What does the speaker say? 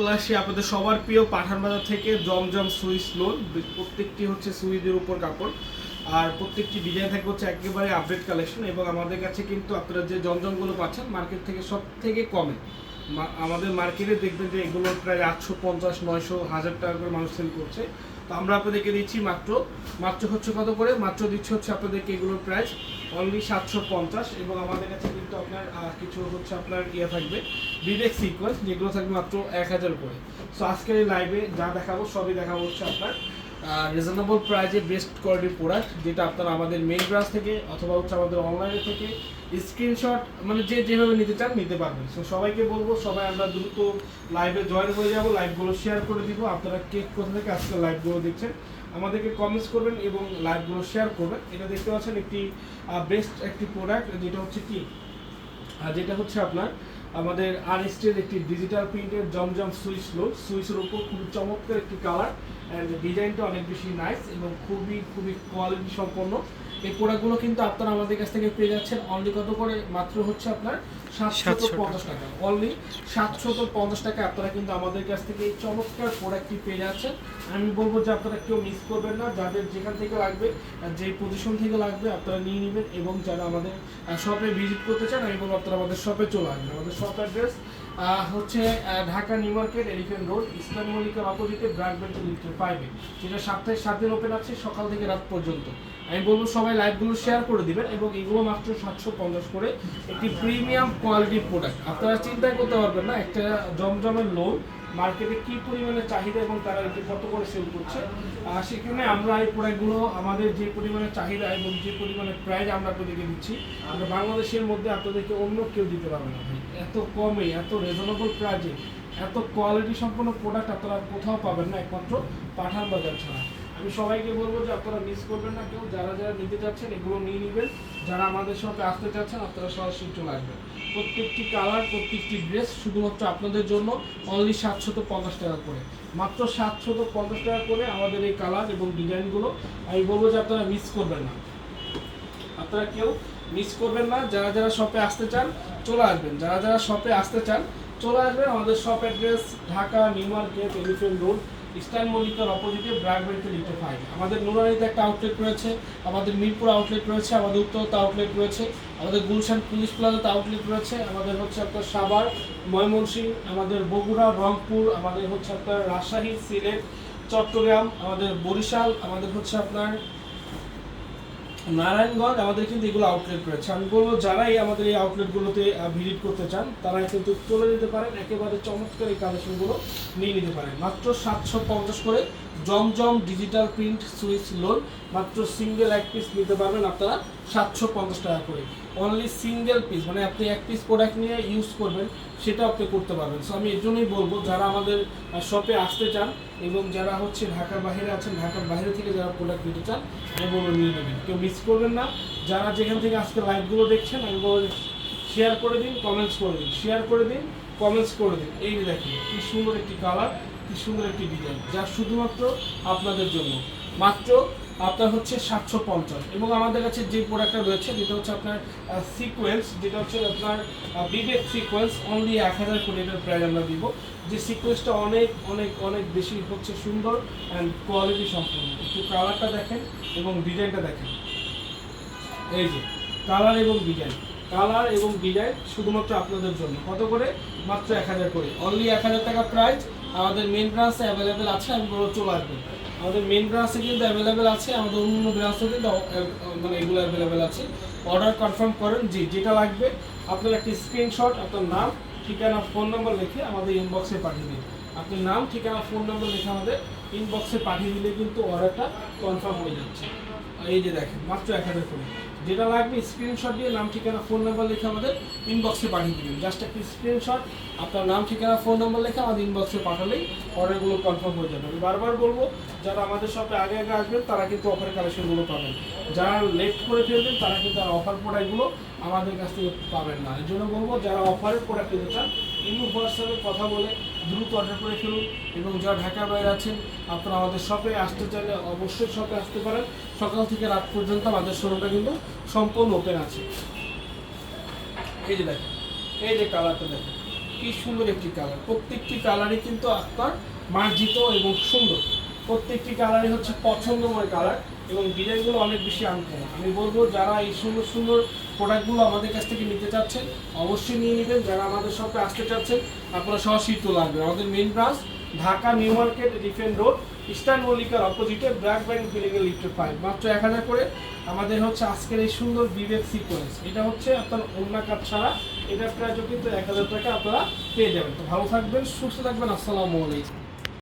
চলে আসি আপনাদের সবার প্রিয় পাঠান বাজার থেকে জমজম সুইস লোন। প্রত্যেকটি হচ্ছে সুইজের উপর কাপড়। আর প্রত্যেকটি ডিজাইন থাকে হচ্ছে একেবারে আপডেট কালেকশন এবং আমাদের কাছে কিন্তু আপনারা যে জমজমগুলো পাচ্ছেন মার্কেট থেকে সব থেকে কমে আমাদের মার্কেটে দেখবেন যে এগুলো প্রায় আটশো পঞ্চাশ, নয়শো, হাজার টাকা করে মানুষ সেল করছে। তো আমরা আপনাদেরকে দিচ্ছি মাত্র মাত্র হচ্ছে কত করে? মাত্র দিচ্ছি হচ্ছে আপনাদেরকে এগুলোর প্রাইস অনলি সাতশো পঞ্চাশ এবং আমাদের কাছে কিন্তু আপনার কিছু হচ্ছে আপনার ইয়ে থাকবে, বিবেক সিকোয়েন্স যেগুলো থাকবে মাত্র এক হাজার করে সো আজকের এই লাইভে যা দেখাবো, সবই দেখাবো হচ্ছে আপনার রিজনেবল প্রাইজে বেস্ট কোয়ালিটির প্রোডাক্ট যেটা আপনারা আমাদের মেইন ব্রাঞ্চ থেকে অথবা হচ্ছে আমাদের অনলাইনে থেকে স্ক্রিনশট মানে যে যেভাবে নিতে চান নিতে পারবেন। সো সবাইকে বলব, সবাই আমরা দ্রুত লাইভে জয়েন হয়ে যাব লাইভগুলো শেয়ার করে দিব। আপনারা কে কোথা থেকে আজকে লাইভগুলো দেখছেন আমাদেরকে কমেন্টস করবেন এবং লাইভগুলো শেয়ার করবেন। এটা দেখতে পাচ্ছেন একটি বেস্ট একটি প্রোডাক্ট যেটা হচ্ছে কি? যেটা হচ্ছে আপনার আমাদের আরএসটির একটি ডিজিটাল প্রিন্টের জমজম সুইচ লো সুইচের উপর খুব চমৎকার একটি কালার অ্যান্ড ডিজাইনটা অনেক বেশি নাইস এবং খুবই খুবই কোয়ালিটি সম্পন্ন। এই প্রোডাক্টগুলো কিন্তু আপনারা আমাদের কাছ থেকে পেয়ে যাচ্ছেন। অনলি কত করে? মাত্র হচ্ছে আপনার সাতশো পঞ্চাশ টাকা। অনলি সাতশো পঞ্চাশ টাকা আপনারা কিন্তু আমাদের কাছ থেকে এই চমৎকার প্রোডাক্টটি পেয়ে যাচ্ছেন। আমি বলব যে আপনারা কেউ মিস করবেন না। যাদের যেখান থেকে লাগবে যে পজিশন থেকে লাগবে আপনারা নিয়ে নেবেন এবং যারা আমাদের শপে ভিজিট করতে চান আমি বলব আপনারা আমাদের শপে চলে আসবেন। আমাদের শপ অ্যাড্রেস হচ্ছে Dhaka new market elephant road, Islam মল্লিকের অপোজিটে ব্র্যাক বেল্টের লিফটের পাইবে যেটা সপ্তাহে সাত দিন ওপেন আছে, সকাল থেকে রাত পর্যন্ত। আমি বলব সবাই লাইভগুলো শেয়ার করে দিবেন এবং এগুলো মাত্র সাতশো পঞ্চাশ করে একটি প্রিমিয়াম কোয়ালিটির প্রোডাক্ট আপনারা চিন্তাই করতে পারবেন না, একটা জমজমের লোন মার্কেটে কি পরিমাণে চাহিদা এবং তারা এটি কত করে সেল করছে সেখানে আমরা এই প্রোডাক্টগুলো আমাদের যে পরিমাণে চাহিদা এবং যে পরিমাণে প্রাইস আমরা আপনাদেরকে দিচ্ছি, আমরা বাংলাদেশের মধ্যে আপনাদেরকে অন্য কেউ দিতে পারবে না এত কমে, এত রিজনেবল প্রাইজে এত কোয়ালিটি সম্পন্ন প্রোডাক্ট আপনারা কোথাও পাবেন না একমাত্র পাঠান বাজার ছাড়া। আমি সবাইকে বলব যে আপনারা মিস করবেন না কেউ, যারা যারা নিতে চাচ্ছেন এগুলো নিয়ে নেবেন। যারা আমাদের সঙ্গে আসতে চাচ্ছেন, আপনারা সরাসরি চলে আসবেন। প্রত্যেকটি কালার প্রত্যেকটি ড্রেস শুধুমাত্র আপনাদের জন্য অনলি সাতশত পঞ্চাশ টাকা করে। মাত্র সাতশত পঞ্চাশ টাকা করে আমাদের এই কালার এবং ডিজাইনগুলো। আমি বলব যে আপনারা মিস করবেন না। আপনারা কেউ মিস করবেন না। যারা যারা শপে আসতে চান, চলে আসবেন। যারা যারা শপে আসতে চান, চলে আসবেন। আমাদের shop address Dhaka, new market elephant road eastern মল্লিকার অপোজিটে বেল্টে লিখতে পাই আমাদের নুরানিতে একটা আউটলেট রয়েছে, আমাদের মিরপুর আউটলেট রয়েছে, আমাদের উত্তরতে আউটলেট রয়েছে, আমাদের গুলশান পুলিশ প্লাজাতে আউটলেট রয়েছে, আমাদের হচ্ছে আপনার সাভার ময়মনসিংহ আমাদের বগুড়া, রংপুর, আমাদের হচ্ছে আপনার রাজশাহী, সিলেট, চট্টগ্রাম, আমাদের বরিশাল, আমাদের হচ্ছে আপনার নারায়ণগঞ্জ, আমাদের কিন্তু এগুলো আউটলেট রয়েছে। আমি বলব, যারাই আমাদের এই আউটলেটগুলোতে ভিজিট করতে চান তারা কিন্তু চলে যেতে পারেন। একেবারে চমৎকার এই কালেকশনগুলো নিয়ে নিতে পারেন। মাত্র সাতশো পঞ্চাশ করে Zamzam digital print swiss lawn মাত্র সিঙ্গেল এক পিস নিতে পারবেন আপনারা। সাতশো পঞ্চাশ টাকা করে। অনলি সিঙ্গেল পিস মানে আপনি এক পিস প্রোডাক্ট নিয়ে ইউজ করবেন সেটা আপনি করতে পারবেন। সো আমি এর জন্যই বলব, যারা আমাদের শপে আসতে চান এবং যারা হচ্ছে ঢাকার বাইরে আছেন, ঢাকার বাইরে থেকে যারা প্রোডাক্ট নিতে চান, আমি বলব নিয়ে নেবেন। কেউ মিস করবেন না। যারা যেখান থেকে আজকে লাইভগুলো দেখছেন, আমি বলব শেয়ার করে দিন কমেন্টস করে দিন। শেয়ার করে দিন কমেন্টস করে দিন। এই দেখুন, কি সুন্দর একটি কালার কি সুন্দর একটি ডিজাইন যা শুধুমাত্র আপনাদের জন্য। মাত্র আপনার হচ্ছে সাতশো পঞ্চাশ। এবং আমাদের কাছে যে প্রোডাক্টটা রয়েছে, যেটা হচ্ছে আপনার সিকোয়েন্স যেটা হচ্ছে আপনার বিবেক সিকোয়েন্স অনলি এক হাজার কোটি এটার প্রাইস আমরা দিব। যে সিকোয়েন্সটা অনেক অনেক অনেক বেশি হচ্ছে সুন্দর অ্যান্ড কোয়ালিটি সম্পূর্ণ একটু কালারটা দেখেন এবং ডিজাইনটা দেখেন। এই যে কালার এবং ডিজাইন কালার এবং ডিজাইন শুধুমাত্র আপনাদের জন্য। কত করে? মাত্র এক হাজার করে। অনলি এক হাজার টাকা প্রাইস আমাদের মেন ব্রাঞ্চে অ্যাভেলেবেল আছে, আমি বলব চলে আসবেন আমাদের মেন ব্রাঞ্চে কিন্তু অ্যাভেলেবেল আছে, আমাদের অন্য ব্রাঞ্চে কিন্তু মানে এগুলো অ্যাভেলেবেল আছে। অর্ডার কনফার্ম করেন, জি, যেটা লাগবে, আপনার একটি স্ক্রিনশট আপনার নাম, ঠিকানা ফোন নাম্বার লিখে আমাদের ইনবক্সে পাঠিয়ে দিন। আপনি নাম, ঠিকানা ফোন নাম্বার লিখে আমাদের ইনবক্সে পাঠিয়ে দিলে কিন্তু অর্ডারটা কনফার্ম হয়ে যাচ্ছে। এই যে দেখেন, মাত্র এক হাজার করে। যেটা লাগবে স্ক্রিনশট দিয়ে নাম, ঠিকানা ফোন নাম্বার লিখে আমাদের ইনবক্সে পাঠিয়ে দিবেন। জাস্ট একটি স্ক্রিনশট আপনার নাম, ঠিকানা ফোন নাম্বার লিখে আমাদের ইনবক্সে পাঠালেই অর্ডারগুলো কনফার্ম হয়ে যাবে। আমি বারবার বলব, যারা আমাদের শপে আগে আগে আসবেন, তারা কিন্তু অফারের কালেকশনগুলো পাবেন। যারা লেট করে ফেলবেন, তারা কিন্তু আর অফার প্রোডাক্টগুলো আমাদের কাছ থেকে পাবেন না। এই জন্য বলব, যারা অফারের প্রোডাক্ট নিতে চান ইমো হোয়াটসঅ্যাপে কথা বলে দ্রুত অর্ডার করে ফেলুন। এবং যারা ঢাকার বাইরে আছেন, আপনারা আমাদের শপে আসতে চাইলে অবশ্যই শপে আসতে পারেন। সকাল থেকে রাত পর্যন্ত আমাদের শোরুমটা কিন্তু সম্পূর্ণ ওপেন আছে। এই যে দেখেন, এই যে কালারটা দেখেন, কি সুন্দর একটি কালার প্রত্যেকটি কালারই কিন্তু আপনার মার্জিত এবং সুন্দর। প্রত্যেকটি কালারই হচ্ছে পছন্দময় কালার এবং ডিজাইনগুলো অনেক বেশি আনকমন। আমি বলব, যারা এই সুন্দর সুন্দর প্রোডাক্টগুলো আমাদের কাছ থেকে নিতে চাচ্ছেন, অবশ্যই নিয়ে নেবেন। যারা আমাদের শপে আসতে চাচ্ছেন, আপনারা চলে আসবেন। আমাদের main branch Dhaka new market elephant road eastern মল্লিকার অপোজিটে ব্ল্যাক ব্যাংক বিল্ডিং এর লিফটে ফাইভ মাত্র এক হাজার করে। আমাদের হচ্ছে আজকের এই সুন্দর বিবেক সিকোয়েন্স এটা হচ্ছে আপনার অন্য কাজ ছাড়া। এটার প্রাইসও কিন্তু এক হাজার টাকা আপনারা পেয়ে যাবেন। তো ভালো থাকবেন, সুস্থ থাকবেন। আসসালামু আলাইকুম।